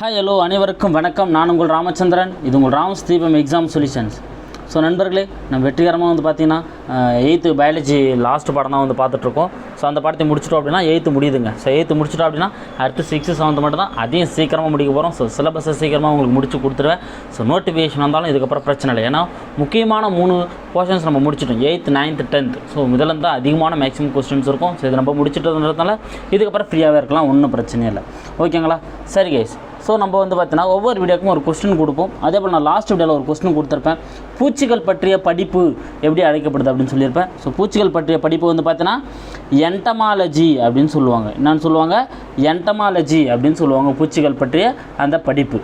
Hi hello அனைவருக்கும் வணக்கம். நான் உங்கள் ராமச்சந்திரன். இது உங்கள் ராமஸ் தீபம் எக்ஸாம் சொல்யூஷன்ஸ் ஸோ நண்பர்களே நம்ம வெற்றிகரமாக வந்து பார்த்தீங்கன்னா எயித்து பயாலஜி லாஸ்ட் படம் தான் வந்து பார்த்துட்ருக்கோம் ஸோ அந்த படத்தை முடிச்சிட்டோம் அப்படின்னா எயித்து முடியுதுங்க. ஸோ எயித்து முடிச்சிட்டோம் அப்படின்னா அடுத்து சிக்ஸ்த்து செவன்த்து மட்டும் தான் அதையும் சீக்கிரமாக முடிக்க போகிறோம் ஸோ சிலபஸை சீக்கிரமாக உங்களுக்கு முடிச்சு கொடுத்துருவேன். ஸோ நோட்டிஃபிகேஷன் வந்தாலும் இதுக்கப்புறம் பிரச்சனை இல்லை. ஏன்னா முக்கியமான மூணு போர்ஷன்ஸ் நம்ம முடிச்சிட்டோம். எயித்து நைன்த்து டென்த் ஸோ இதில் தான் அதிகமான மேக்ஸிமம் கொஸ்டின்ஸ் இருக்கும். ஸோ இது நம்ம முடிச்சிட்டதுன்றதுனால இதுக்கப்புறம் ஃப்ரீயாகவே இருக்கலாம். ஒன்றும் பிரச்சனை இல்லை. ஓகேங்களா சரி கைஸ் ஸோ நம்ம வந்து பார்த்தீங்கன்னா ஒவ்வொரு வீடியோக்கும் ஒரு கொஸ்டின் கொடுப்போம். அதே போல் நான் லாஸ்ட் வீடியோவில் ஒரு கொஸ்டின் கொடுத்துருப்பேன். பூச்சிகள் பற்றிய படிப்பு எப்படி அழைக்கப்படுது அப்படின்னு சொல்லியிருப்பேன். ஸோ பூச்சிகள் பற்றிய படிப்பு வந்து பார்த்தீங்கன்னா என்டமாலஜி அப்படின்னு சொல்லுவாங்க. என்னன்னு சொல்லுவாங்க? என்டமாலஜி அப்படின்னு சொல்லுவாங்க பூச்சிகள் பற்றிய அந்த படிப்பு.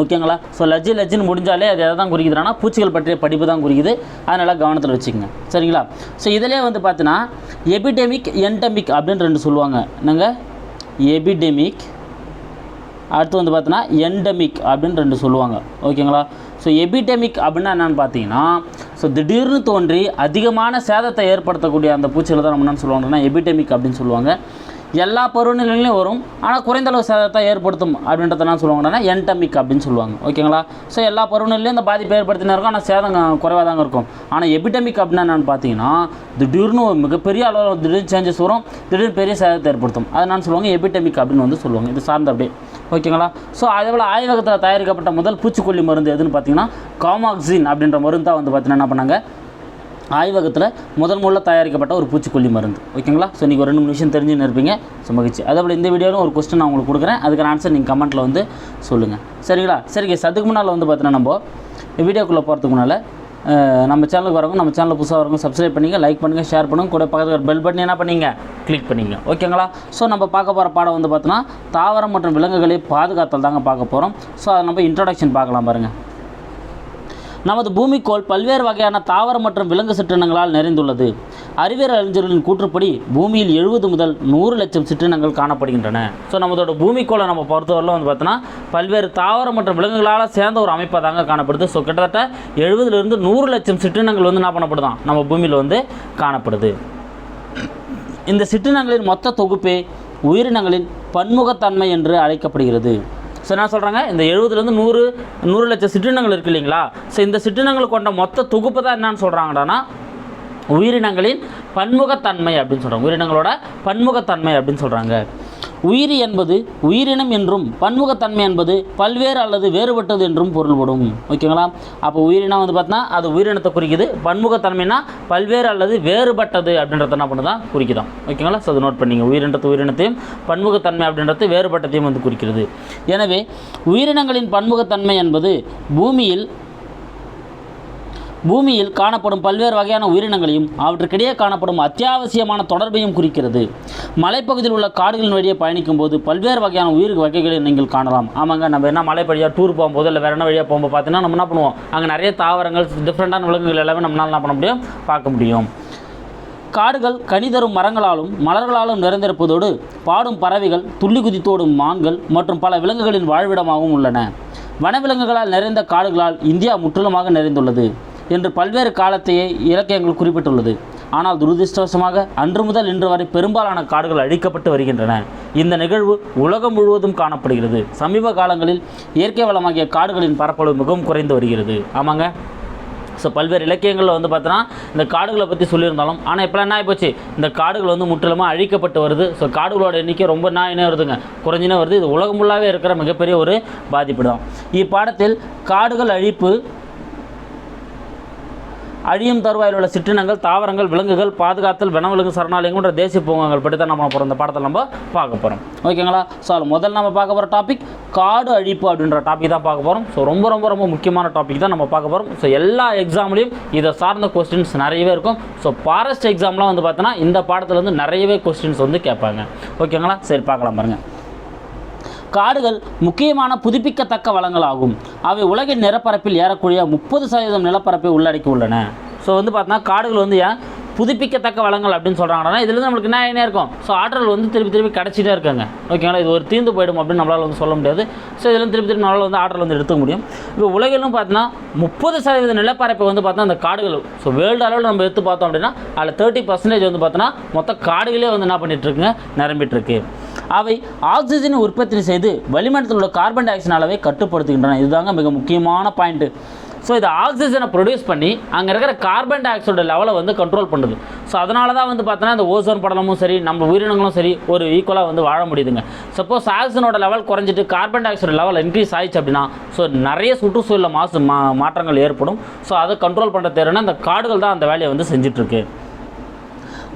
ஓகேங்களா ஸோ லஜ்ஜி லஜ்ஜின்னு முடிஞ்சாலே அது எதை தான் குறிக்குதுன்னா பூச்சிகள் பற்றிய படிப்பு தான் குறிக்குது. அதனால் கவனத்தில் வச்சுக்கோங்க. சரிங்களா? ஸோ இதிலே வந்து பார்த்தீங்கன்னா எபிடெமிக் என்டமிக் அப்படின்னு ரெண்டு சொல்லுவாங்க. என்னங்க? எபிடெமிக் அடுத்து வந்து பார்த்தீங்கன்னா எண்டமிக் அப்படின்னு ரெண்டு சொல்லுவாங்க. ஓகேங்களா? ஸோ எபிடெமிக் அப்படின்னா என்னென்னு பார்த்தீங்கன்னா ஸோ திடீர்னு தோன்றி அதிகமான சேதத்தை ஏற்படுத்தக்கூடிய அந்த பூச்சிகளை தான் நம்ம என்னன்னு சொல்லுவாங்கன்னா எபிடெமிக் அப்படின்னு சொல்லுவாங்க. எல்லா பருவநிலையிலையும் வரும். ஆனால் குறைந்த அளவு சேதத்தை ஏற்படுத்தும் அப்படின்றத என்ன சொல்லுவாங்கன்னா என்டமிக் அப்படின்னு சொல்லுவாங்க. ஓகேங்களா? ஸோ எல்லா பருவநிலையிலையும் இந்த பாதிப்பை ஏற்படுத்தினா இருக்கும். ஆனால் சேதம் குறைவாக தாங்க இருக்கும். ஆனால் எபிடமிக் அப்படின்னா என்னென்னு பார்த்தீங்கன்னா திடீர்னு ஒரு மிகப்பெரிய அளவில் திடீர்னு சேஞ்சஸ் வரும். திடீர்னு பெரிய சேதத்தை ஏற்படுத்தும். அதை நான் சொல்லுவாங்க எபிடமிக் அப்படின்னு வந்து சொல்லுவாங்க. இது சார்ந்த அப்படியே ஓகேங்களா? ஸோ அதே போல் ஆய்வகத்தில் தயாரிக்கப்பட்ட முதல் பூச்சிக்கொல்லி மருந்து எதுன்னு பார்த்தீங்கன்னா காமாக்சின் அப்படின்ற மருந்து தான் வந்து பார்த்தீங்கன்னா என்ன பண்ணாங்க? ஆய்வகத்தில் முதன் முதல்ல தயாரிக்கப்பட்ட ஒரு பூச்சிக்கொல்லி மருந்து. ஓகேங்களா? ஸோ இன்றைக்கி ஒரு ரெண்டு மூணு விஷயம் தெரிஞ்சுன்னு இருப்பீங்க. ஸோ மகிழ்ச்சி. அதே போல் இந்த வீடியோவில் ஒரு கொஸ்டின் நான் உங்களுக்கு கொடுக்குறேன். அதுக்கான ஆன்சர் நீங்கள் கமெண்ட்டில் வந்து சொல்லுங்கள் சரிங்களா? சரிங்க சதுக்கு அதுக்கு முன்னால் வந்து பார்த்தீங்கன்னா நம்ம வீடியோக்குள்ளே போகிறதுக்கு முன்னால் நம்ம சேனலுக்கு வரவங்க நம்ம சேனலில் புதுசாக வரவங்க சப்ஸ்கிரைப் பண்ணிங்க லைக் பண்ணுங்கள் ஷேர் பண்ணுங்க. கூட பக்கத்தில் பெல் பட்டன் என்ன பண்ணீங்க? கிளிக் பண்ணிங்க ஓகேங்களா? ஸோ நம்ம பார்க்க போகிற பாடம் வந்து பார்த்தோன்னா தாவரம் மற்றும் விலங்குகளை பாதுகாத்தல் தாங்க பார்க்க போகிறோம் ஸோ அதை நம்ம இன்ட்ரடக்ஷன் பார்க்கலாம் பாருங்கள் நமது பூமிக்கோள் பல்வேறு வகையான தாவர மற்றும் விலங்கு சிற்றினங்களால் நிறைந்துள்ளது. அறிவியல் அறிஞர்களின் கூற்றுப்படி பூமியில் எழுபது முதல் நூறு லட்சம் சிற்றினங்கள் காணப்படுகின்றன. ஸோ நமதோட பூமிக்கோளை நம்ம பொறுத்தவரையில் வந்து பார்த்தோன்னா பல்வேறு தாவர மற்றும் விலங்குகளால் சேர்ந்த ஒரு அமைப்பாக தாங்க காணப்படுது. ஸோ கிட்டத்தட்ட எழுபதுலேருந்து நூறு லட்சம் சிற்றினங்கள் வந்து என்ன பண்ணப்படுதான் நம்ம பூமியில் வந்து காணப்படுது. இந்த சிற்றினங்களின் மொத்த தொகுப்பே உயிரினங்களின் பன்முகத்தன்மை என்று அழைக்கப்படுகிறது. ஸோ என்ன சொல்கிறாங்க இந்த எழுபதுலேருந்து நூறு நூறு லட்சம் சிற்றினங்கள் இருக்கு இல்லைங்களா? ஸோ இந்த சிற்றினங்கள் கொண்ட மொத்த தொகுப்பு தான் என்னன்னு சொல்கிறாங்கடான்னா உயிரினங்களின் பன்முகத்தன்மை அப்படின்னு சொல்கிறாங்க உயிரினங்களோட பன்முகத்தன்மை அப்படின்னு சொல்கிறாங்க உயிரி என்பது உயிரினம் என்றும் பன்முகத்தன்மை என்பது பல்வேறு அல்லது வேறுபட்டது என்றும் பொருள்படும். ஓகேங்களா? அப்போ உயிரினம் வந்து பார்த்தீங்கன்னா அது உயிரினத்தை குறிக்குது. பன்முகத்தன்மைனா பல்வேறு அல்லது வேறுபட்டது அப்படின்றத என்ன பண்ணுதான் குறிக்கிதான் ஓகேங்களா? ஸோ அதை நோட் பண்ணிங்க. உயிரினத்து உயிரினத்தையும் பன்முகத்தன்மை அப்படின்றது வேறுபட்டத்தையும் வந்து குறிக்கிறது. எனவே உயிரினங்களின் பன்முகத்தன்மை என்பது பூமியில் பூமியில் காணப்படும் பல்வேறு வகையான உயிரினங்களையும் அவற்றுக்கிடையே காணப்படும் அத்தியாவசியமான தொடர்பையும் குறிக்கிறது. மலைப்பகுதியில் உள்ள காடுகளின் வழியே பயணிக்கும் போது பல்வேறு வகையான உயிர் வகைகளை நீங்கள் காணலாம். ஆமாங்க நம்ம என்ன மலை வழியாக டூர் போகும்போது இல்லை வேற என்ன வழியாக போகும்போது பார்த்தீங்கன்னா நம்ம என்ன பண்ணுவோம்? அங்கே நிறைய தாவரங்கள் டிஃப்ரெண்ட்டான விலங்குகள் எல்லாமே நம்மளால் என்ன பண்ண முடியும்? பார்க்க முடியும். காடுகள் கனிதரும் மரங்களாலும் மலர்களாலும் நிறைந்திருப்பதோடு பாடும் பறவைகள் துள்ளி குதித்தோடும் மான்கள் மற்றும் பல விலங்குகளின் வாழ்விடமாகவும் உள்ளன. வனவிலங்குகளால் நிறைந்த காடுகளால் இந்தியா முற்றிலுமாக நிறைந்துள்ளது. என்று பல்வேறு காலத்தையே இலக்கியங்கள் குறிப்பிட்டுள்ளது. ஆனால் துரதிருஷ்டவசமாக அன்று முதல் இன்று வரை பெரும்பாலான காடுகள் அழிக்கப்பட்டு வருகின்றன. இந்த நிகழ்வு உலகம் முழுவதும் காணப்படுகிறது. சமீப காலங்களில் இயற்கை வளமாகிய காடுகளின் பரப்பளவு மிகவும் குறைந்து வருகிறது. ஆமாங்க. ஸோ பல்வேறு இலக்கியங்களில் வந்து பார்த்தோன்னா இந்த காடுகளை பற்றி சொல்லியிருந்தாலும் ஆனால் இப்போலாம் என்ன ஆகிப்போச்சு இந்த காடுகள் வந்து முற்றிலுமாக அழிக்கப்பட்டு வருது. ஸோ காடுகளோட எண்ணிக்கை ரொம்ப நான் என்ன வருதுங்க. குறைஞ்சினே வருது. இது உலகம் ஃபுல்லாகவே இருக்கிற மிகப்பெரிய ஒரு பாதிப்பு தான் இப்பாடத்தில் காடுகள் அழிப்பு அழியும் தருவாயில் உள்ள சிற்றினங்கள் தாவரங்கள் விலங்குகள் பாதுகாத்தல் வனவிலங்கு சரணாலயங்கள்ன்ற தேசிய பூங்காங்கள் பற்றி தான் நம்ம போகிறோம் இந்த பாடத்தில் நம்ம பார்க்க போகிறோம் ஓகேங்களா? ஸோ அதில் முதல்ல நம்ம பார்க்க போகிற டாபிக் காடு அழிப்பு அப்படின்ற டாபிக் தான் பார்க்க போகிறோம் ஸோ ரொம்ப ரொம்ப ரொம்ப முக்கியமான டாபிக் தான் நம்ம பார்க்க போகிறோம் ஸோ எல்லா எக்ஸாம்லேயும் இதை சார்ந்த கொஸ்டின்ஸ் நிறையவே இருக்கும். ஸோ ஃபாரஸ்ட் எக்ஸாம்லாம் வந்து பார்த்தோன்னா இந்த பாடத்தில் வந்து நிறையவே கொஸ்டின்ஸ் வந்து கேட்பாங்க. ஓகேங்களா? சரி பார்க்கலாம் பாருங்கள் காடுகள் முக்கியமான புதுப்பிக்கத்தக்க வளங்களாகும். அவை உலகின் நிலப்பரப்பில் ஏறக்கூடிய முப்பது சதவீதம் நிலப்பரப்பை உள்ளடக்கி உள்ளன ஸோ வந்து பார்த்தோன்னா காடுகள் வந்து ஏன் புதுப்பிக்கத்தக்க வளங்கள் அப்படின்னு சொல்கிறாங்கன்னா இதுலேருந்து நம்மளுக்கு என்ன என்ன இருக்கும்? ஸோ ஆற்றல் வந்து திருப்பி திருப்பி கிடச்சிட்டே இருக்காங்க. ஓகேங்களா இது ஒரு தீர்ந்து போயிடும் அப்படின்னு நம்மளால் வந்து சொல்ல முடியாது. ஸோ இதுலேருந்து திருப்பி திருப்பி நம்மளால் வந்து ஆற்றல் வந்து எடுத்துக்க முடியும். இப்போ உலகிலும் பார்த்தீங்கன்னா முப்பது சதவீத நிலப்பரப்பை வந்து பார்த்தா அந்த காடுகள் ஸோ வேர்ல்டு அளவில் நம்ம எடுத்து பார்த்தோம் அப்படின்னா அதில் தேர்ட்டி பர்சன்டேஜ் வந்து பார்த்தோன்னா மொத்த காடுகளே வந்து என்ன பண்ணிகிட்ருக்குங்க நிரம்பிட்டுருக்கு அவை ஆக்சிஜனை உற்பத்தி செய்து வளிமண்டலத்தில் உள்ள கார்பன் டை ஆக்சைடு அளவை கட்டுப்படுத்துகின்றன. இதுதாங்க மிக முக்கியமான பாயிண்ட்டு ஸோ இது ஆக்சிஜனை ப்ரொடியூஸ் பண்ணி அங்கே இருக்கிற கார்பன் டை ஆக்சைடு லெவலை வந்து கண்ட்ரோல் பண்ணுது. ஸோ அதனால தான் வந்து பார்த்தோன்னா இந்த ஓசோன் படலமும் சரி நம்ம உயிரினங்களும் சரி ஒரு ஈக்குவலாக வந்து வாழ முடியுதுங்க. சப்போஸ் ஆக்சிஜனோட லெவல் குறைஞ்சிட்டு carbon dioxide level increase ஆயிடுச்சு அப்படின்னா ஸோ நிறைய சுற்றுச்சூழலில் மாசு மா மாற்றங்கள் ஏற்படும். ஸோ அதை கண்ட்ரோல் பண்ணுற தேவைன்னா இந்த காடுகள் தான் அந்த வேலையை வந்து செஞ்சிட்ருக்கு.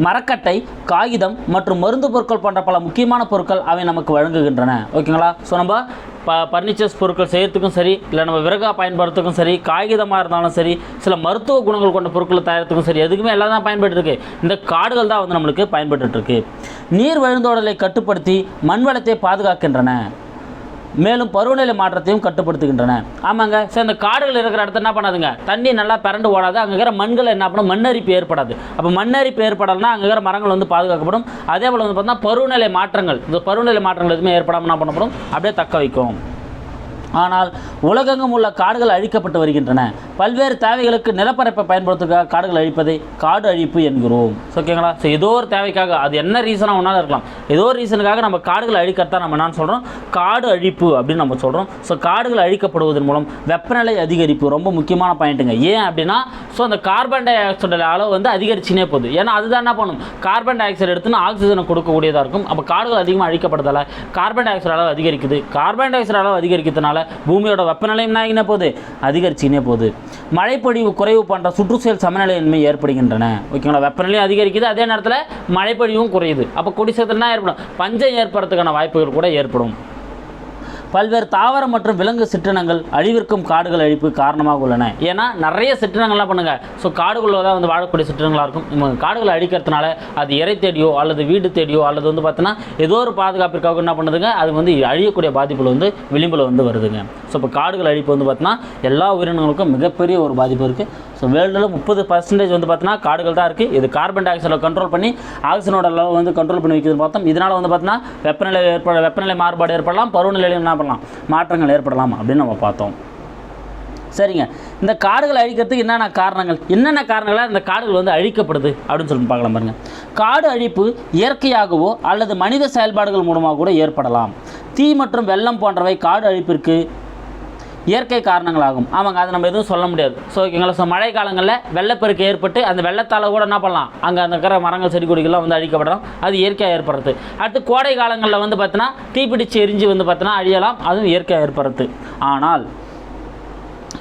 மரக்கட்டை காகிதம் மற்றும் மருந்து பொருட்கள் போன்ற பல முக்கியமான பொருட்கள் அவை நமக்கு வழங்குகின்றன. ஓகேங்களா? ஸோ நம்ம ப பர்னிச்சர்ஸ் பொருட்கள் செய்யறதுக்கும் சரி இல்லை நம்ம விறகா பயன்படுறதுக்கும் சரி காகிதமாக இருந்தாலும் சரி சில மருத்துவ குணங்கள் கொண்ட பொருட்களை தயாரித்துக்கும் சரி எதுக்குமே எல்லாம் தான் பயன்பட்டுருக்கு. இந்த காடுகள் தான் வந்து நம்மளுக்கு பயன்பட்டுருக்கு நீர் வழிந்தோடலை கட்டுப்படுத்தி மண் வளத்தை பாதுகாக்கின்றன. மேலும் பருவநிலை மாற்றத்தையும் கட்டுப்படுத்துகின்றன. ஆமாங்க சரி இந்த காடுகள் இருக்கிற இடத்த என்ன பண்ணாதுங்க? தண்ணி நல்லா பிறண்டு ஓடாது அங்கே இருக்கிற மண்கள் என்ன பண்ணும்? மண்ணரிப்பு ஏற்படாது. அப்போ மண்ணரிப்பு ஏற்படலைன்னா அங்கே இருக்கிற மரங்கள் வந்து பாதுகாக்கப்படும். அதே போல் வந்து பார்த்தீங்கன்னா பருவநிலை மாற்றங்கள் இந்த பருவநிலை மாற்றங்கள் எதுவுமே ஏற்படாமல் என்ன பண்ணப்படும்? அப்படியே தக்க வைக்கும். ஆனால் உலகெங்கும் உள்ள காடுகள் அழிக்கப்பட்டு வருகின்றன. பல்வேறு தேவைகளுக்கு நிலப்பரப்பை பயன்படுத்துவதற்காக காடுகள் அழிப்பதை காடு அழிப்பு என்கிறோம். ஓகேங்களா? ஸோ ஏதோ ஒரு தேவைக்காக அது என்ன ரீசனாக ஒன்றாலும் இருக்கலாம். ஏதோ ஒரு ரீசனுக்காக நம்ம காடுகளை அழிக்கிறதா நம்ம என்ன சொல்கிறோம் காடு அழிப்பு அப்படின்னு நம்ம சொல்கிறோம் ஸோ காடுகள் அழிக்கப்படுவதன் மூலம் வெப்பநிலை அதிகரிப்பு ரொம்ப முக்கியமான பாயிண்ட்டுங்க ஏன் அப்படின்னா ஸோ அந்த கார்பன் டை ஆக்சைடு அளவு வந்து அதிகரிச்சுனே போகுது. ஏன்னா அதுதான் என்ன பண்ணும்? கார்பன் டை ஆக்சைடு எடுத்துன்னு ஆக்சிஜனை கொடுக்கக்கூடியதாக இருக்கும். அப்போ காடுகள் அதிகமாக அழிக்கப்படுறதால கார்பன் டை ஆக்சைடு அளவு அதிகரிக்குது. கார்பன் டை ஆக்சைடு அளவு அதிகரிக்கிறதுனால பூமியோட வெப்பநிலையும் என்ன போகுது? அதிகரிச்சுக்கினே போகுது. மழைப்பொழிவு குறைவு போன்ற சுற்றுச்சூழல் சமநிலையின்மை ஏற்படுகின்றன. ஓகேங்களா? வெப்பநிலையும் அதிகரிக்குது. அதே நேரத்தில் மழைப்பொழிவும் குறையுது. அப்போ குடிசத்தில் என்ன ஏற்படும்? பஞ்சம் ஏற்படுறதுக்கான வாய்ப்புகள் கூட ஏற்படும். பல்வேறு தாவர மற்றும் விலங்கு சிற்றினங்கள் அழிவிற்கும் காடுகள் அழிப்பு காரணமாக உள்ளன. ஏன்னா நிறைய சிற்றினங்கள்லாம் பண்ணுங்க. ஸோ காடுகளில் தான் வந்து வாழக்கூடிய சிற்றினங்களாக இருக்கும். இவங்க காடுகளை அழிக்கிறதுனால அது இறை தேடியோ அல்லது வீடு தேடியோ அல்லது வந்து பார்த்தீங்கன்னா ஏதோ ஒரு பாதுகாப்பிற்காக என்ன பண்ணுதுங்க? அது வந்து அழியக்கூடிய பாதிப்பில் வந்து விளிம்பில் வந்து வருதுங்க. ஸோ இப்போ காடுகள் அழிப்பு வந்து பார்த்தீங்கன்னா எல்லா உயிரினங்களுக்கும் மிகப்பெரிய ஒரு பாதிப்பு இருக்குது ஸோ வேர்ல்டில் முப்பது பர்சன்டேஜ் வந்து பார்த்தீங்கன்னா காடுகள் தான் இருக்குது இது கார்பன் டை ஆக்சைடை கண்ட்ரோல் பண்ணி ஆக்சிஜனோட அளவு வந்து கண்ட்ரோல் பண்ணி வைக்கிறது பார்த்தோம் இதனால் வந்து பார்த்தீங்கன்னா வெப்பநிலை ஏற்பட வெப்பநிலை மாறுபாடு ஏற்படலாம். பருவநிலையில் பண்ணலாம் மாற்றங்கள் ஏற்படலாம் அப்படின்னு நம்ம பார்த்தோம். சரிங்க. இந்த காடுகளை அழிக்கிறதுக்கு என்னென்ன காரணங்கள்? என்னென்ன காரணங்களாக இந்த காடுகள் வந்து அழிக்கப்படுது அப்படின்னு சொல்லி பார்க்கலாம் பாருங்க. காடு அழிப்பு இயற்கையாகவோ அல்லது மனித செயல்பாடுகள் மூலமாக கூட ஏற்படலாம். தீ மற்றும் வெள்ளம் போன்றவை காடு அழிப்பிற்கு இயற்கை காரணங்களாகும். ஆமாங்க அதை நம்ம எதுவும் சொல்ல முடியாது. ஸோ ஓகேங்களா ஸோ மழை காலங்களில் வெள்ளப்பெருக்கு ஏற்பட்டு அந்த வெள்ளத்தால் கூட என்ன பண்ணலாம்? அங்கே அந்த இருக்கிற மரங்கள் செடி கொடிகள்லாம் வந்து அழிக்கப்படலாம். அது இயற்கையாக ஏற்படுறது. அடுத்து கோடை காலங்களில் வந்து பார்த்தீங்கன்னா தீப்பிடிச்சு எரிஞ்சு வந்து பார்த்தீங்கன்னா அழியலாம். அதுவும் இயற்கையாக ஏற்படுறது. ஆனால்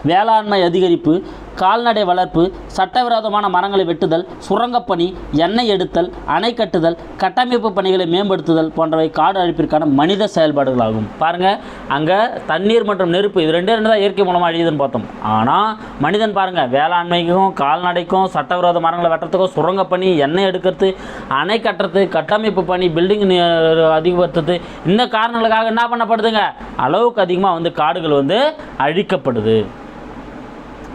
வேளாண்மை அதிகரிப்பு கால்நடை வளர்ப்பு சட்டவிரோதமான மரங்களை வெட்டுதல் சுரங்கப்பணி எண்ணெய் எடுத்தல் அணை கட்டுதல் கட்டமைப்பு பணிகளை மேம்படுத்துதல் போன்றவை காடு அழிப்பிற்கான மனித செயல்பாடுகளாகும். பாருங்கள் அங்கே தண்ணீர் மற்றும் நெருப்பு இது ரெண்டே ரெண்டு தான் இயற்கை மூலமாக அழியுதுன்னு பார்த்தோம். ஆனால் மனிதன் பாருங்கள் வேளாண்மைக்கும் கால்நடைக்கும் சட்டவிரோத மரங்களை வெட்டுறதுக்கும் சுரங்கப்பணி எண்ணெய் எடுக்கிறது அணை கட்டுறது கட்டமைப்பு பணி பில்டிங் அதிகப்படுத்துறது இந்த காரணங்களுக்காக என்ன பண்ணப்படுதுங்க? அளவுக்கு அதிகமாக வந்து காடுகள் வந்து அழிக்கப்படுது.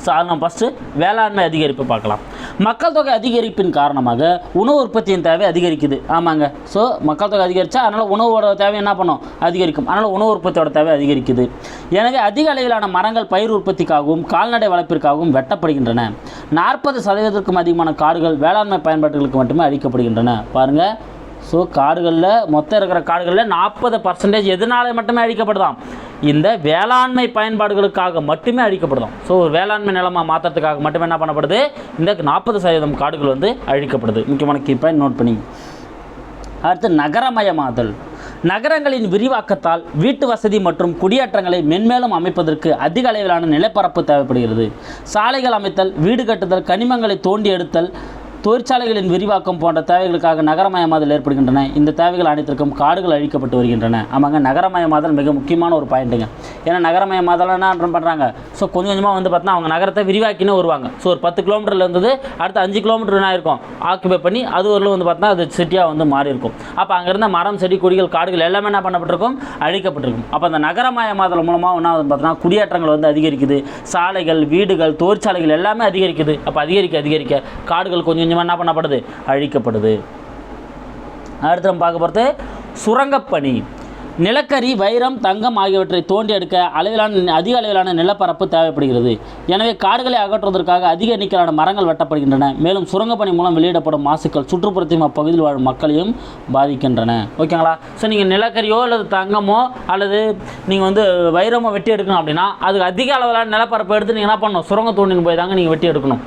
நம்ம ஃபஸ்ட்டு வேளாண்மை அதிகரிப்பு பார்க்கலாம். மக்கள் தொகை அதிகரிப்பின் காரணமாக உணவு உற்பத்தியின் தேவை அதிகரிக்குது. ஆமாங்க. ஸோ மக்கள் தொகை அதிகரித்தா அதனால் உணவோட தேவை என்ன பண்ணும்? அதிகரிக்கும். அதனால் உணவு உற்பத்தியோட தேவை அதிகரிக்குது. எனவே அதிக அளவிலான மரங்கள் பயிர் உற்பத்திக்காகவும் கால்நடை வளர்ப்பிற்காகவும் வெட்டப்படுகின்றன. நாற்பது சதவீதத்திற்கும் அதிகமான காடுகள் வேளாண்மை பயன்பாடுகளுக்கு மட்டுமே அழிக்கப்படுகின்றன. பாருங்கள் ஸோ காடுகளில் மொத்தம் இருக்கிற காடுகளில் நாற்பது பர்சன்டேஜ் எதனால மட்டுமே அழிக்கப்படுதான் இந்த வேளாண்மை பயன்பாடுகளுக்காக மட்டுமே அழிக்கப்படுதும். ஸோ ஒரு வேளாண்மை நிலமாக மாற்றுறதுக்காக மட்டுமே என்ன பண்ணப்படுது? இந்த நாற்பது சதவீதம் காடுகள் வந்து அழிக்கப்படுது. முக்கியமான கீ பாயிண்ட் நோட் பண்ணி. அடுத்து நகரமயமாதல். நகரங்களின் விரிவாக்கத்தால் வீட்டு வசதி மற்றும் குடியேற்றங்களை மென்மேலும் அமைப்பதற்கு அதிக அளவிலான நிலப்பரப்பு தேவைப்படுகிறது. சாலைகள் அமைத்தல் வீடு கட்டுதல் கனிமங்களை தோண்டி எடுத்தல் தொழிற்சாலைகளின் விரிவாக்கம் போன்ற தேவைகளுக்காக நகரமயமாதல் ஏற்படுகின்றன. இந்த தேவைகள் அனைத்திற்கும் காடுகள் அழிக்கப்பட்டு வருகின்றன. ஆமாங்க நகரமயமாதல் மிக முக்கியமான ஒரு பாயிண்ட்டுங்க. ஏன்னா நகரமயமாதல் என்ன பண்ணுறாங்க ஸோ கொஞ்சம் கொஞ்சமாக வந்து பார்த்தீங்கன்னா அவங்க நகரத்தை விரிவாக்கினே வருவாங்க. ஸோ ஒரு பத்து கிலோமீட்டரில் இருந்தது அடுத்து அஞ்சு கிலோமீட்டர் என்ன இருக்கும் ஆக்குபை பண்ணி அது ஒரு வந்து பார்த்தீங்கன்னா அது சிட்டியாக வந்து மாறி இருக்கும் அப்போ அங்கேருந்து மரம் செடி கொடிகள் காடுகள் எல்லாமே என்ன பண்ணப்பட்டிருக்கும்? அழிக்கப்பட்டிருக்கும். அப்போ அந்த நகரமயமாதல் மூலமாக என்ன வந்து பார்த்தீங்கன்னா குடியேற்றங்கள் வந்து அதிகரிக்குது. சாலைகள் வீடுகள் தொழிற்சாலைகள் எல்லாமே அதிகரிக்குது. அப்போ அதிகரிக்க அதிகரிக்க காடுகள் கொஞ்சம் கொஞ்சமாக என்ன பண்ணப்படுது? அழிக்கப்படுது. அடுத்து நம்ம பார்க்க போகிறது சுரங்கப்பணி. நிலக்கரி வைரம் தங்கம் ஆகியவற்றை தோண்டி எடுக்க அளவிலான அதிக அளவிலான நிலப்பரப்பு தேவைப்படுகிறது. எனவே காடுகளை அகற்றுவதற்காக அதிக எண்ணிக்கையிலான மரங்கள் வெட்டப்படுகின்றன. மேலும் சுரங்கப்பணி மூலம் வெளியிடப்படும் மாசுக்கள் சுற்றுப்புறத்தையும் அப்பகுதியில் வாழும் மக்களையும் பாதிக்கின்றன. ஓகேங்களா? ஸோ நீங்கள் நிலக்கரியோ அல்லது தங்கமோ அல்லது நீங்கள் வந்து வைரமோ வெட்டி எடுக்கணும் அப்படின்னா அதுக்கு அதிக அளவிலான நிலப்பரப்பு எடுத்து நீங்கள் என்ன பண்ணணும்? சுரங்க தோண்டின்னு போய் தாங்க நீங்கள் வெட்டி எடுக்கணும்.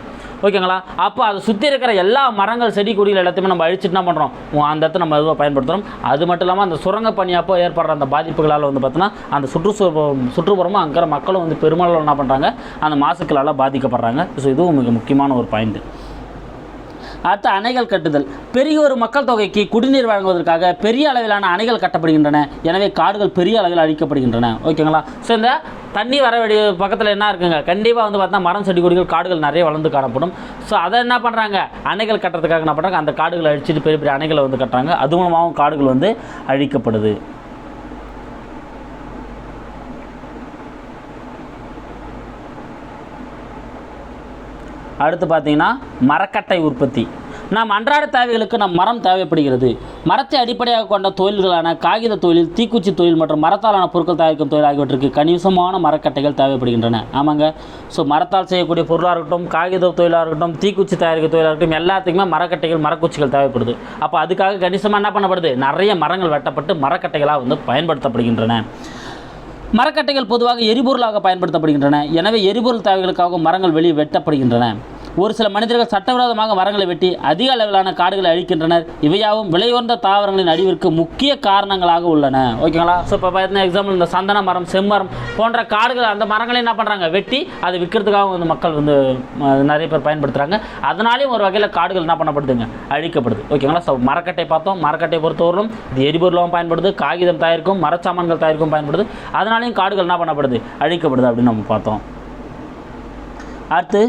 ஓகேங்களா? அப்போ அதை சுற்றி இருக்கிற எல்லா மரங்கள் செடி கொடிகள் எல்லாத்தையுமே நம்ம அழிச்சிட்டு என்ன பண்ணுறோம் அந்த இடத்த நம்ம எதுவாக பயன்படுத்துகிறோம் அது மட்டும் இல்லாமல் அந்த சுரங்க பணியப்போ ஏற்படுற அந்த பாதிப்புகளால் வந்து பார்த்தோன்னா அந்த சுற்றுச்சூழல் சுற்றுப்புறமும் அங்கே மக்களும் வந்து பெருமளவில் என்ன பண்ணுறாங்க அந்த மாசுக்களால் பாதிக்கப்படுறாங்க. ஸோ இதுவும் மிக முக்கியமான ஒரு பாயிண்ட்டு அடுத்து அணைகள் கட்டுதல். பெரிய ஒரு மக்கள் தொகைக்கு குடிநீர் வழங்குவதற்காக பெரிய அளவிலான அணைகள் கட்டப்படுகின்றன. எனவே காடுகள் பெரிய அளவில் அழிக்கப்படுகின்றன. ஓகேங்களா? ஸோ இந்த தண்ணி வர வேண்டிய பக்கத்தில் என்ன இருக்குங்க? கண்டிப்பாக வந்து பார்த்தா மரம் செடி கொடிகள் காடுகள் நிறைய வளர்ந்து காணப்படும். ஸோ அதை என்ன பண்ணுறாங்க அணைகள் கட்டுறதுக்காக என்ன பண்ணுறாங்க அந்த காடுகளை அழிச்சிட்டு பெரிய பெரிய அணைகளை வந்து கட்டுறாங்க. அது மூலமாகவும் காடுகள் வந்து அழிக்கப்படுது. அடுத்து பார்த்தீங்கன்னா மரக்கட்டை உற்பத்தி. நாம் அன்றாட தேவைகளுக்கு நம் மரம் தேவைப்படுகிறது. மரத்தை அடிப்படையாக கொண்ட தொழில்களான காகித தொழில் தீக்குச்சி தொழில் மற்றும் மரத்தாலான பொருட்கள் தயாரிக்கும் தொழில் ஆகியவற்றுக்கு கணிசமான மரக்கட்டைகள் தேவைப்படுகின்றன. ஆமாங்க. ஸோ மரத்தால் செய்யக்கூடிய பொருளாக இருக்கட்டும் காகித தொழிலாக இருக்கட்டும் தீக்குச்சி தயாரிக்க தொழிலாக இருக்கட்டும் எல்லாத்துக்குமே மரக்கட்டைகள் மரக்குச்சிகள் தேவைப்படுது. அப்போ அதுக்காக கணிசமாக என்ன பண்ணப்படுது? நிறைய மரங்கள் வெட்டப்பட்டு மரக்கட்டைகளாக வந்து பயன்படுத்தப்படுகின்றன. மரக்கட்டைகள் பொதுவாக எரிபொருளாக பயன்படுத்தப்படுகின்றன. எனவே எரிபொருள் தேவைகளுக்காக மரங்கள் வெளியே வெட்டப்படுகின்றன. ஒரு சில மனிதர்கள் சட்டவிரோதமாக மரங்களை வெட்டி அதிக அளவிலான காடுகளை அழிக்கின்றனர். இவையாவும் விலையுயர்ந்த தாவரங்களின் அழிவிற்கு முக்கிய காரணங்களாக உள்ளன. ஓகேங்களா ஸோ இப்போ பார்த்தீங்கன்னா எக்ஸாம்பிள் இந்த சந்தன மரம் செம்மரம் போன்ற காடுகள் அந்த மரங்களை என்ன பண்ணுறாங்க வெட்டி அதை விற்கிறதுக்காக வந்து மக்கள் வந்து நிறைய பேர் பயன்படுத்துகிறாங்க அதனாலேயும் ஒரு வகையில் காடுகள் என்ன பண்ணப்படுதுங்க? அழிக்கப்படுது. ஓகேங்களா ஸோ மரக்கட்டை பார்த்தோம். மரக்கட்டை பொறுத்தவரையிலும் இது எரிபொருளாகவும் பயன்படுது காகிதம் தயாரிக்கும் மரச்சாமான்கள் தயாரிக்கும் பயன்படுது. அதனாலையும் காடுகள் என்ன பண்ணப்படுது? அழிக்கப்படுது அப்படின்னு நம்ம பார்த்தோம். அடுத்து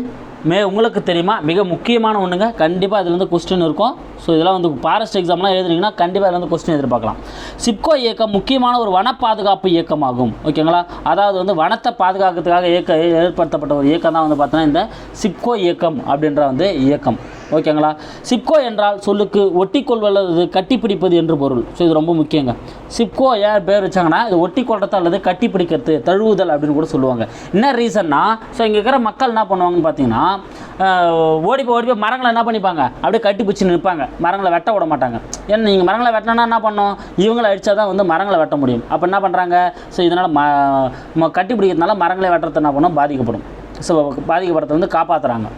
மே உங்களுக்கு தெரியுமா? மிக முக்கியமான ஒன்றுங்க கண்டிப்பாக இதில் வந்து கொஸ்டின் இருக்கும். ஸோ இதெல்லாம் வந்து ஃபாரஸ்ட் எக்ஸாம்லாம் எழுதுனீங்கன்னா கண்டிப்பாக அதில் வந்து கொஸ்டின் எதிர்பார்க்கலாம். சிப்கோ இயக்கம் முக்கியமான ஒரு வன பாதுகாப்பு இயக்கமாகும். ஓகேங்களா அதாவது வந்து வனத்தை பாதுகாக்கிறதுக்காக இயக்க ஏற்படுத்தப்பட்ட ஒரு இயக்கம் தான் வந்து பார்த்தோன்னா இந்த சிப்கோ இயக்கம் அப்படின்ற வந்து இயக்கம். ஓகேங்களா? சிப்கோ என்றால் சொல்லுக்கு ஒட்டி அல்லது கட்டிப்பிடிப்பது என்று பொருள். ஸோ இது ரொம்ப முக்கியங்க. சிப்கோ ஏன் பேர் வச்சாங்கன்னா இது ஒட்டி கொள்றது அல்லது கட்டிப்பிடிக்கிறது தழுவுதல் அப்படின்னு கூட சொல்லுவாங்க. என்ன ரீசன்னா ஸோ இங்கே இருக்கிற மக்கள் என்ன பண்ணுவாங்கன்னு பார்த்தீங்கன்னா ஓடி போய் ஓடி போய் மரங்களை என்ன பண்ணிப்பாங்க? அப்படியே கட்டி பிடிச்சி நிற்பாங்க. மரங்களை வெட்ட விட மாட்டாங்க. ஏன்னா நீங்கள் மரங்களை வெட்டினா என்ன பண்ணோம்? இவங்களை அடித்தா தான் வந்து மரங்களை வெட்ட முடியும். அப்போ என்ன பண்ணுறாங்க ஸோ இதனால் ம ம- கட்டி பிடிக்கிறதுனால மரங்களை வெட்டுறது என்ன பண்ணும்? பாதிக்கப்படும். ஸோ பாதிக்கப்படுறத வந்து காப்பாற்றுறாங்க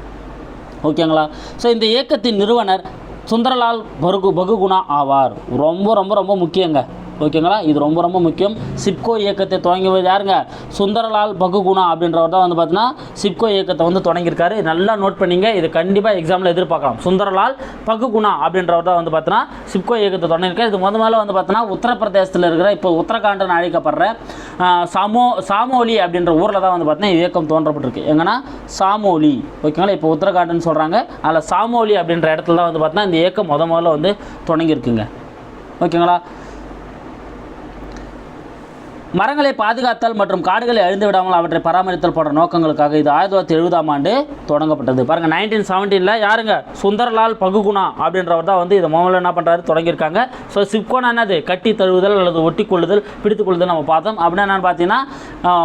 ஓகேங்களா? ஸோ இந்த இயக்கத்தின் நிறுவனர் சுந்தரலால் பருகு பகுகுணா ஆவார். ரொம்ப ரொம்ப ரொம்ப முக்கியங்க. ஓகேங்களா? இது ரொம்ப ரொம்ப முக்கியம். சிப்கோ இயக்கத்தை துவங்கியவர் யாருங்க? சுந்தரலால் பகுகுணா அப்படின்றவர் தான் வந்து பார்த்தீங்கன்னா சிப்கோ இயக்கத்தை வந்து தொடங்கியிருக்காரு. நல்லா நோட் பண்ணிங்க. இது கண்டிப்பாக எக்ஸாமில் எதிர்பார்க்கலாம். சுந்தரலால் பகுகுணா அப்படின்றவர் தான் வந்து பார்த்தீங்கன்னா சிப்கோ இயக்கத்தை தொடங்கியிருக்காரு. இது முத முதல்ல வந்து பார்த்தீங்கன்னா உத்தரப்பிரதேசத்தில் இருக்கிற இப்போ உத்தரகாண்டன் அழைக்கப்படுற சாமோ சாமோலி அப்படின்ற ஊரில் தான் வந்து பார்த்தீங்கன்னா இயக்கம் தோன்றப்பட்டிருக்கு. எங்கன்னா? சாமோலி. ஓகேங்களா? இப்போ உத்தரகாண்டன் சொல்கிறாங்க அதில் சாமோலி அப்படின்ற இடத்துல தான் வந்து பார்த்தீங்கன்னா இந்த இயக்கம் முத முதல்ல வந்து தொடங்கியிருக்குங்க. ஓகேங்களா? மரங்களை பாதுகாத்தல் மற்றும் காடுகளை அழிந்து விடாமல் அவற்றை பராமரித்தல் போன்ற நோக்கங்களுக்காக இது ஆயிரத்தி தொள்ளாயிரத்தி எழுபதாம் ஆண்டு தொடங்கப்பட்டது. பாருங்க நைன்டீன் செவன்டீனில் யாருங்க? சுந்தர்லால் பகுகுணா அப்படின்றவர் தான் வந்து இதை முதல்ல என்ன பண்ணுறாரு தொடங்கியிருக்காங்க. ஸோ சிப்கோனா என்னது? கட்டி தழுவுதல் அல்லது ஒட்டி கொள்ளுதல் பிடித்து கொள்ளுதல் நம்ம பார்த்தோம். அப்படின்னா என்னன்னு பார்த்தீங்கன்னா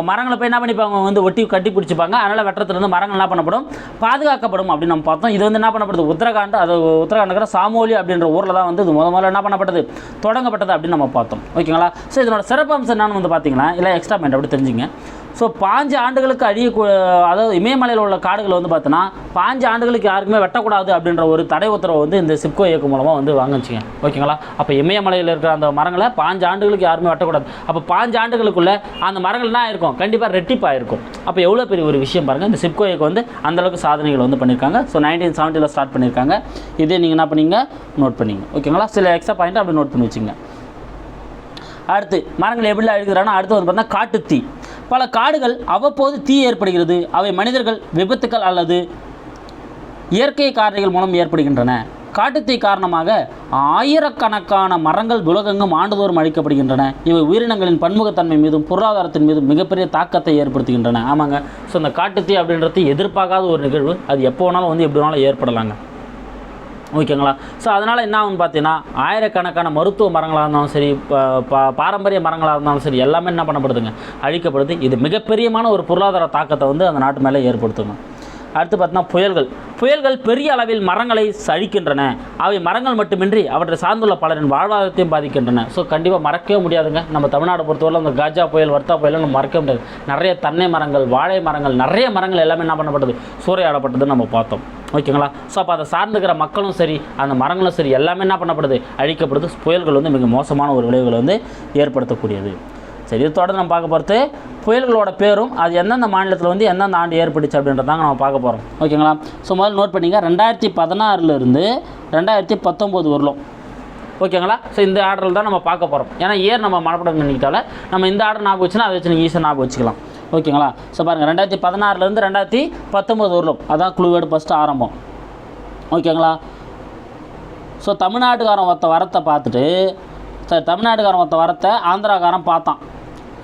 மரங்களை போய் என்ன பண்ணிப்பாங்க? வந்து ஒட்டி கட்டி பிடிச்சிப்பாங்க. அதனால் வெட்டுறதுலேருந்து மரங்கள் என்ன பண்ணப்படும்? பாதுகாக்கப்படும் அப்படின்னு நம்ம பார்த்தோம். இது வந்து என்ன பண்ணப்படுது? உத்தரகாண்ட் அது உத்தரகாண்டுக்கிற சாமோலி அப்படின்ற ஊரில் தான் வந்து இது முத முதல்ல என்ன பண்ணப்பட்டது? தொடங்கப்பட்டது அப்படின்னு நம்ம பார்த்தோம். ஓகேங்களா? ஸோ இதனோட சிறப்பம்சம் என்னன்னு வந்து பார்த்தீங்கன்னா இல்லை எக்ஸ்ட்ரா பாயிண்ட் அப்படி தெரிஞ்சுங்க. ஸோ பாஞ்சு ஆண்டுகளுக்கு அழிய அதாவது இமயமலையில் உள்ள காடுகள் வந்து பார்த்தோன்னா பாஞ்சு ஆண்டுகளுக்கு யாருக்குமே வெட்டக்கூடாது அப்படின்ற ஒரு தடை உத்தரவை வந்து இந்த சிப்கோ இயக்கம் மூலமாக வந்து வாங்கிச்சிங்க ஓகேங்களா? அப்போ இமயமலையில் இருக்கிற அந்த மரங்களை பாஞ்சு ஆண்டுகளுக்கு யாருமே வெட்டக்கூடாது. அப்போ பாஞ்சு ஆண்டுகளுக்குள்ளே அந்த மரங்கள் என்ன இருக்கும் கண்டிப்பாக ரெட்டிப்பாக இருக்கும் அப்போ எவ்வளோ பெரிய ஒரு விஷயம் பாருங்கள் இந்த சிப்கோ இயக்கம் வந்து அந்தளவுக்கு சாதனைகள் வந்து பண்ணியிருக்காங்க. ஸோ நைன்டீன் செவன்ட்டியில் ஸ்டார்ட் பண்ணியிருக்காங்க. இதே நீங்கள் என்ன பண்ணீங்க? நோட் பண்ணிங்க. ஓகேங்களா? சில எக்ஸ்ட்ரா பாயிண்ட் அப்படி நோட் பண்ணி வச்சுங்க அடுத்து மரங்கள் எப்படி அழிக்கிறாங்கன்னா அடுத்து வந்து பார்த்தா காட்டுத்தீ. பல காடுகள் அவ்வப்போது தீ ஏற்படுகிறது. அவை மனிதர்கள் விபத்துக்கள் அல்லது இயற்கை காரணிகள் மூலம் ஏற்படுகின்றன. காட்டுத்தீ காரணமாக ஆயிரக்கணக்கான மரங்கள் உலகெங்கும் ஆண்டுதோறும் அழிக்கப்படுகின்றன. இவை உயிரினங்களின் பன்முகத்தன்மை மீதும் பொருளாதாரத்தின் மீதும் மிகப்பெரிய தாக்கத்தை ஏற்படுத்துகின்றன. ஆமாங்க. ஸோ இந்த காட்டுத்தீ அப்படின்றது எதிர்பார்க்காத ஒரு நிகழ்வு. அது எப்போ வேணாலும் வந்து எப்படி வேணாலும் ஏற்படலாங்க. ஓகேங்களா? ஸோ அதனால் என்ன ஆகும் பார்த்தீங்கன்னா ஆயிரக்கணக்கான மருத்துவ மரங்களாக இருந்தாலும் சரி பாரம்பரிய மரங்களாக இருந்தாலும் சரி எல்லாமே என்ன பண்ணப்படுதுங்க? அழிக்கப்படுது. இது மிகப்பெரியமான ஒரு பொருளாதார தாக்கத்தை வந்து அந்த நாட்டு மேலே ஏற்படுத்துங்க. அடுத்து பார்த்தீங்கன்னா புயல்கள். புயல்கள் பெரிய அளவில் மரங்களை அழிக்கின்றன அவை மரங்கள் மட்டுமின்றி அவற்றை சார்ந்துள்ள பலரின் வாழ்வாதாரத்தையும் பாதிக்கின்றன. ஸோ கண்டிப்பாக மறக்கவே முடியாதுங்க. நம்ம தமிழ்நாடு பொறுத்தவரை அந்த காஜா புயல் வர்த்தா புயல் நம்ம மறக்கவே முடியாது. நிறைய தென்னை மரங்கள் வாழை மரங்கள் நிறைய மரங்கள் எல்லாமே என்ன பண்ணப்பட்டது? சூறையாடப்பட்டதுன்னு நம்ம பார்த்தோம். ஓகேங்களா? ஸோ அப்போ அதை சார்ந்துக்கிற மக்களும் சரி அந்த மரங்களும் சரி எல்லாமே என்ன பண்ணப்படுது? அழிக்கப்படுது. புயல்கள் வந்து மிக மோசமான ஒரு விளைவுகளை வந்து ஏற்படுத்தக்கூடியது. சரி இது தொடர்ந்து நம்ம பார்க்க போகிறது புயல்களோட பேரும் அது எந்தெந்த மாநிலத்தில் வந்து எந்தெந்த ஆண்டு ஏற்பட்டுச்சு அப்படின்றதாங்க நம்ம பார்க்க போகிறோம் ஓகேங்களா? ஸோ முதல்ல நோட் பண்ணிங்க ரெண்டாயிரத்தி பதினாறுலேருந்து ரெண்டாயிரத்தி பத்தொம்போது வரலும். ஓகேங்களா? ஸோ இந்த ஆர்டரில் தான் நம்ம பார்க்க போகிறோம் ஏன்னா ஏர் நம்ம மனப்படம் பண்ணிக்கிட்டால நம்ம இந்த ஆர்டர் ஞாபகம் வச்சுன்னா அதை வச்சு நீங்கள் ஈஸியாக ஞாபகம் வச்சுக்கலாம். ஓகேங்களா? ஸோ பாருங்கள் ரெண்டாயிரத்தி பதினாறுலேருந்து ரெண்டாயிரத்தி பத்தொம்போது வரலும் அதான் குழுவேடு ஃபஸ்ட்டு ஆரம்பம். ஓகேங்களா? ஸோ தமிழ்நாட்டுக்காரன் ஒருத்த வரத்தை பார்த்துட்டு சரி தமிழ்நாட்டுக்காரன் ஒருத்த வரத்தை ஆந்திராக்காரன் பார்த்தான்.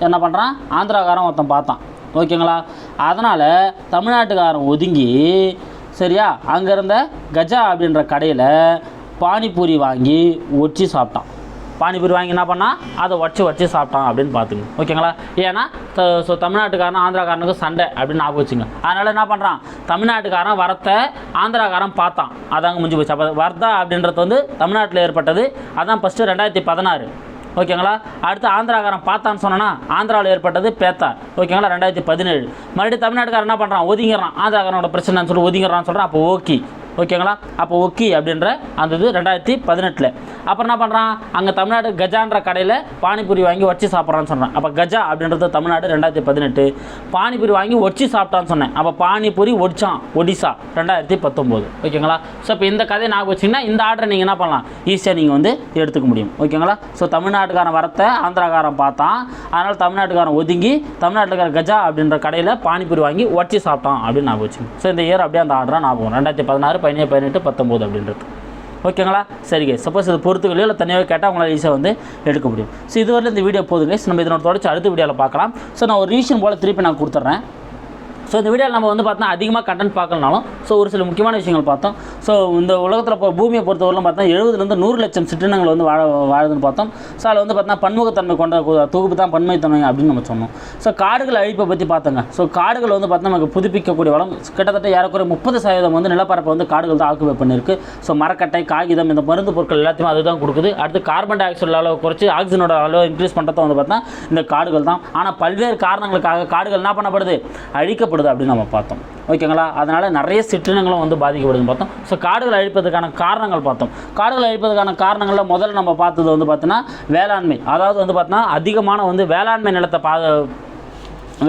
என்ன பண்ணுறான் ஆந்திராக்காரன் ஒருத்தன் பார்த்தான். ஓகேங்களா? அதனால் தமிழ்நாட்டுக்காரன் ஒதுங்கி சரியா? அங்கே இருந்த கஜா அப்படின்ற கடையில் பானிபூரி வாங்கி ஒற்றி சாப்பிட்டான். பானிபூரி வாங்கி என்ன பண்ணால் அதை வச்சு வச்சு சாப்பிட்டான் அப்படின்னு பார்த்துங்க ஓகேங்களா? ஏன்னா ஸோ தமிழ்நாட்டுக்காரன் ஆந்திராக்காரனுக்கு சண்டை அப்படின்னு ஞாபகம் வச்சுங்க அதனால் என்ன பண்ணுறான் தமிழ்நாட்டுக்காரன் வரத்தை ஆந்திராக்காரன் பார்த்தான். அதாங்க முடிஞ்சு போச்சு. அப்போ வர்தா அப்படின்றது வந்து தமிழ்நாட்டில் ஏற்பட்டது. அதான் ஃபஸ்ட்டு ரெண்டாயிரத்தி பதினாறு. ஓகேங்களா? அடுத்து ஆந்திராக்காரன் பார்த்தான்னு சொன்னேன்னா ஆந்திராவில் ஏற்பட்டது பேத்தா. ஓகேங்களா? ரெண்டாயிரத்தி பதினேழு. மறுபடியும் தமிழ்நாட்டுக்காரன் என்ன பண்ணுறான் ஒதுங்கிறான் ஆந்திராக்காரனோட பிரச்சனைன்னு சொல்லி ஒதுங்கிறான்னு சொல்கிறான் அப்போ ஓகே. ஓகேங்களா? அப்போ ஒக்கி அப்படின்ற அந்த இது ரெண்டாயிரத்தி பதினெட்டில். அப்புறம் என்ன பண்ணுறான் அங்கே தமிழ்நாடு கஜான்ற கடையில் பானிபூரி வாங்கி வச்சு சாப்பிட்றான்னு சொன்னேன். அப்போ கஜா அப்படின்றது தமிழ்நாடு ரெண்டாயிரத்தி பதினெட்டு. பானிபூரி வாங்கி ஒச்சி சாப்பிட்டான்னு சொன்னேன். அப்போ பானிபூரி ஒடிச்சான். ஒடிசா ரெண்டாயிரத்தி பத்தொம்போது. ஓகேங்களா? ஸோ இப்போ இந்த கதையை நான் வச்சிங்கன்னா இந்த ஆர்டரை நீங்கள் என்ன பண்ணலாம்? ஈஸியாக நீங்கள் வந்து எடுத்துக்க முடியும். ஓகேங்களா? ஸோ தமிழ்நாட்டுக்காரன் வரத்தை ஆந்திராக்காரன் பார்த்தான். அதனால் தமிழ்நாட்டுக்காரன் ஒதுங்கி தமிழ்நாட்டுக்கார கஜா அப்படின்ற கடையில் பானிபூரி வாங்கி ஒச்சி சாப்பிட்டான் அப்படின்னு நான் வச்சுங்க ஸோ இந்த இயர் அப்படியே அந்த ஆர்டராக ஞாபகம் ரெண்டாயிரத்தி பதினாறு பதினேழு பதினெட்டு பத்தொம்போது அப்படின்றது. ஓகேங்களா? சரி சப்போஸ் இது பொறுத்துக்கலையோ இல்லை தனியாக கேட்டால் உங்களால் ஈஸியாக வந்து எடுக்க முடியும். ஸோ இதுவரை இந்த வீடியோ போதும் guys. நம்ம இதனோட தொடர்ச்சி அடுத்த வீடியோவில் பார்க்கலாம். ஸோ நான் ஒரு ரீசன் போல் திருப்பி நான் கொடுத்துட்றேன். ஸோ இந்த வீடியோவில் நம்ம வந்து பார்த்தோன்னா அதிகமாக கண்டென்ட் பார்க்கலனாலும் ஸோ ஒரு சில முக்கியமான விஷயங்கள் பார்த்தோம். ஸோ இந்த உலகத்தில் இப்போ பூமியை பொறுத்தவரையிலும் பார்த்தா எழுபதுலேருந்து நூறு லட்சம் சிற்றினங்கள் வந்து வாழ வாழுதுன்னு பார்த்தோம். ஸோ அதில் வந்து பார்த்தா பன்முகத்தன்மை கொண்ட தொகுப்பு தான் பன்மைத்தன்மை அப்படின்னு நம்ம சொன்னோம். ஸோ காடுகள் அழிப்பை பற்றி பார்த்தோங்க. ஸோ காடுகள் வந்து பார்த்தா நமக்கு புதுப்பிக்கக்கூடிய வளம் கிட்டத்தட்ட ஏறக்குறைய முப்பது சதவீதம் வந்து நிலப்பரப்பை வந்து காடுகள் தான் ஆக்குபை பண்ணியிருக்கு. ஸோ மரக்கட்டை காகிதம் இந்த மருந்து பொருட்கள் எல்லாத்தையுமே அதுதான் கொடுக்குது. அடுத்து கார்பன் டை ஆக்சைடு அளவு குறைச்சி ஆக்சிஜனோட அளவு இன்க்ரீஸ் பண்ணுறது வந்து பார்த்தா இந்த காடுகள் தான். ஆனால் பல்வேறு காரணங்களுக்காக காடுகள் என்ன பண்ணப்படுது? அழிக்கப்படுது. அப்படின்னு நம்ம பார்த்தோம். ஓகேங்களா? அதனால் நிறைய சிற்றினங்களும் வந்து பாதிக்கப்படுதுன்னு பார்த்தோம். ஸோ காடுகள் அழிப்பதற்கான காரணங்கள் பார்த்தோம். காடுகள் அழிப்பதற்கான காரணங்களில் முதல்ல நம்ம பார்த்தது வந்து பார்த்தோன்னா வேளாண்மை. அதாவது வந்து பார்த்தோன்னா அதிகமான வந்து வேளாண்மை நிலத்தை பா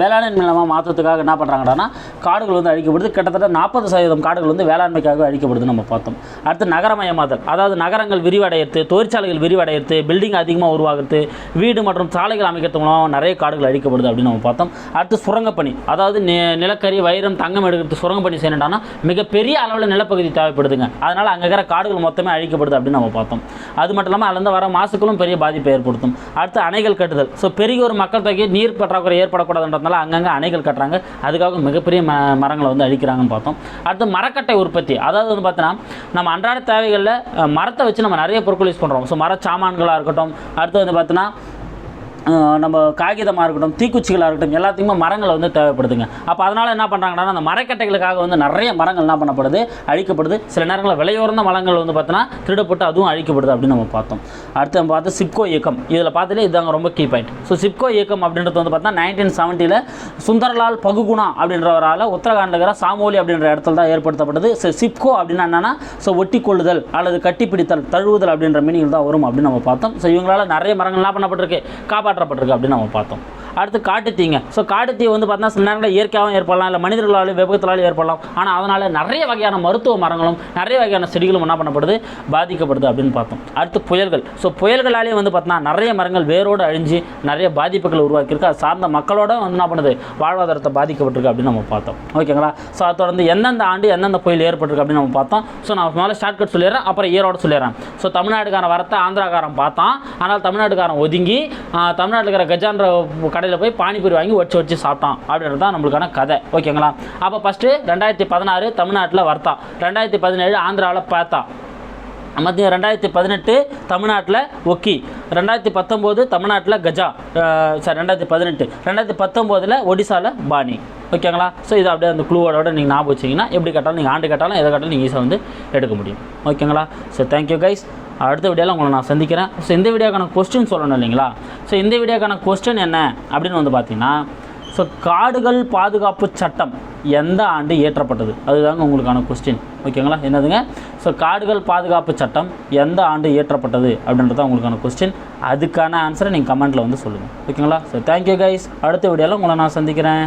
வேளாண்மை நிலமாக மாற்றத்துக்காக என்ன பண்ணுறாங்கன்னா காடுகள் வந்து அழிக்கப்படுது. கிட்டத்தட்ட நாற்பது சதவீதம் காடுகள் வந்து வேளாண்மைக்காக அழிக்கப்படுது நம்ம பார்த்தோம். அடுத்து நகரமயமாதல். அதாவது நகரங்கள் விரிவடையிறது தொழிற்சாலைகள் விரிவடையிறது பில்டிங் அதிகமாக உருவாகிறது வீடு மற்றும் சாலைகள் அமைக்கிறது மூலமாக நிறைய காடுகள் அழிக்கப்படுது அப்படின்னு நம்ம பார்த்தோம். அடுத்து சுரங்கப்பணி. அதாவது நிலக்கரி வைரம் தங்கம் எடுக்கிறது சுரங்கப்பணி செய்யணும்னா மிகப்பெரிய அளவில் நிலப்பகுதி தேவைப்படுதுங்க. அதனால் அங்கே இருக்கிற காடுகள் மொத்தமே அழிக்கப்படுது அப்படின்னு நம்ம பார்த்தோம். அது மட்டும் இல்லாமல் அதுலேருந்து வர மாசுக்களும் பெரிய பாதிப்பை ஏற்படுத்தும். அடுத்து அணைகள் கட்டுதல். ஸோ பெரிய ஒரு மக்கள் தொகை நீர் பற்றாக்குறை ஏற்படக்கூடாதுன்றதுனால அங்கங்கே அணைகள் கட்டுறாங்க. அதுக்காக மிகப்பெரிய ம மரங்களை வந்து அழிக்கிறாங்கன்னு பார்த்தோம். அடுத்து மரக்கட்டை உற்பத்தி. அதாவது வந்து பார்த்தீங்கன்னா நம்ம அன்றாட தேவைகளில் மரத்தை வச்சு நம்ம நிறைய பொருட்கள் யூஸ் பண்ணுறோம் ஸோ மர சாமான்களாக இருக்கட்டும். அடுத்து வந்து பார்த்தீங்கன்னா நம்ம காகிதமாக இருக்கட்டும் தீக்குச்சிகளாக இருக்கட்டும் எல்லாத்துக்குமே மரங்கள் வந்து தேவைப்படுதுங்க. அப்போ அதனால் என்ன பண்ணுறாங்கன்னா அந்த மரக்கட்டைகளுக்காக வந்து நிறைய மரங்கள் என்ன பண்ணப்படுது? அழிக்கப்படுது. சில நேரங்களில் விலையுறந்த மரங்கள் வந்து பார்த்தோன்னா திருடப்பட்டு அதுவும் அழிக்கப்படுது அப்படின்னு நம்ம பார்த்தோம். அடுத்து நம்ம பார்த்து சிப்கோ இயக்கம். இதில் பார்த்துட்டு இதாங்க ரொம்ப கீ பாயிண்ட் ஸோ சிப்கோ இயக்கம் அப்படின்றது வந்து பார்த்தா நைன்டீன் செவன்ட்டியில் சுந்தர்லால் பகுகுணா அப்படின்றவரால் உத்தரகாண்டில் இருக்கிற சாமோலி அப்படின்ற இடத்துல தான் ஏற்படுத்தப்பட்டது. ஸோ சிப்கோ அப்படின்னா என்னென்னா ஸோ ஒட்டி கொள்ளுதல் அல்லது கட்டிப்பிடித்தல் தழுவுதல் அப்படின்ற மீனிங் தான் வரும் அப்படின்னு நம்ம பார்த்தோம். ஸோ இவங்களால் நிறைய மரங்கள் என்ன பண்ணப்பட்டிருக்கு? காப்பாற்றப்பட்டிருக்கு அப்படின்னு நம்ம பார்த்தோம். அடுத்து காட்டுத்தீங்க ஸோ காட்டுத்தீ வந்து பார்த்தீங்கன்னா சில நேரங்களில் இயற்கையாகவும் ஏற்படலாம் இல்லை மனிதர்களாலும் விபத்துலாலும் ஏற்படலாம். ஆனால் அதனால் நிறைய வகையான மருத்துவ மரங்களும் நிறைய வகையான செடிகளும் என்ன பண்ணப்படுது? பாதிக்கப்படுது அப்படின்னு பார்த்தோம். அடுத்து புயல்கள். ஸோ புயல்களாலேயே வந்து பார்த்தீங்கன்னா நிறைய மரங்கள் வேரோடு அழிஞ்சு நிறைய பாதிப்புகளை உருவாக்கியிருக்கு. அது சார்ந்த மக்களோட வந்து என்ன பண்ணுது? வாழ்வாதாரத்தை பாதிக்கப்பட்டிருக்கு அப்படின்னு நம்ம பார்த்தோம். ஓகேங்களா ஸோ அதை தொடர்ந்து எந்தெந்த ஆண்டு எந்தெந்த புயல் ஏற்பட்டிருக்கு அப்படின்னு நம்ம பார்த்தோம். ஸோ நான் முதல்ல ஷார்ட்கட் சொல்லிடுறேன். அப்புறம் ஈரோட சொல்லிடுறேன். ஸோ தமிழ்நாட்டுக்காரன் வரத்தை ஆந்திராக்காரன் பார்த்தான். ஆனால் தமிழ்நாட்டுக்காரன் ஒதுங்கி தமிழ்நாட்டில் இருக்கிற கஜான்ற கடையில் போய் பானிபூரி வாங்கி வச்சு வச்சு சாப்பிட்டான். அப்படின்றது தான் நம்மளுக்கான கதை. ஓகேங்களா? அப்போ ஃபஸ்ட்டு ரெண்டாயிரத்தி பதினாறு தமிழ்நாட்டில் வர்த்தான் ரெண்டாயிரத்தி பதினேழு ஆந்திராவில் பார்த்தா. மத்திய ரெண்டாயிரத்தி பதினெட்டு தமிழ்நாட்டில் ஒக்கி. ரெண்டாயிரத்தி பத்தொம்போது தமிழ்நாட்டில் கஜா. சார் சாரி ரெண்டாயிரத்தி பதினெட்டு. ரெண்டாயிரத்தி பத்தொம்போதில் ஒடிசாவில் பாணி. ஓகேங்களா? ஸோ இது அப்படியே அந்த குழுவோட நீங்கள் ஞாபகம் வச்சிங்கன்னா எப்படி கேட்டாலும் நீங்கள் ஆண்டு கேட்டாலும் எதை கேட்டாலும் நீங்கள் ஈஸியாக வந்து எடுக்க முடியும். ஓகேங்களா? ஸோ தேங்க்யூ கைஸ் அடுத்த வீடியோவில் உங்களை நான் சந்திக்கிறேன். ஸோ இந்த வீடியோக்கான கொஸ்டின் சொல்லணும் இல்லைங்களா? ஸோ இந்த வீடியோக்கான கொஸ்டின் என்ன? அப்படின்னு வந்து பார்த்தீங்கன்னா ஸோ காடுகள் பாதுகாப்பு சட்டம் எந்த ஆண்டு இயற்றப்பட்டது? அதுதாங்க உங்களுக்கான கொஸ்டின் ஓகேங்களா? என்னதுங்க? ஸோ காடுகள் பாதுகாப்பு சட்டம் எந்த ஆண்டு இயற்றப்பட்டது? அப்படின்றது உங்களுக்கான கொஸ்டின் அதுக்கான ஆன்சரை நீங்கள் கமெண்ட்டில் வந்து சொல்லுங்கள் ஓகேங்களா? ஸோ தேங்க்யூ கைஸ் அடுத்த வீடியோவில் உங்களை நான் சந்திக்கிறேன்.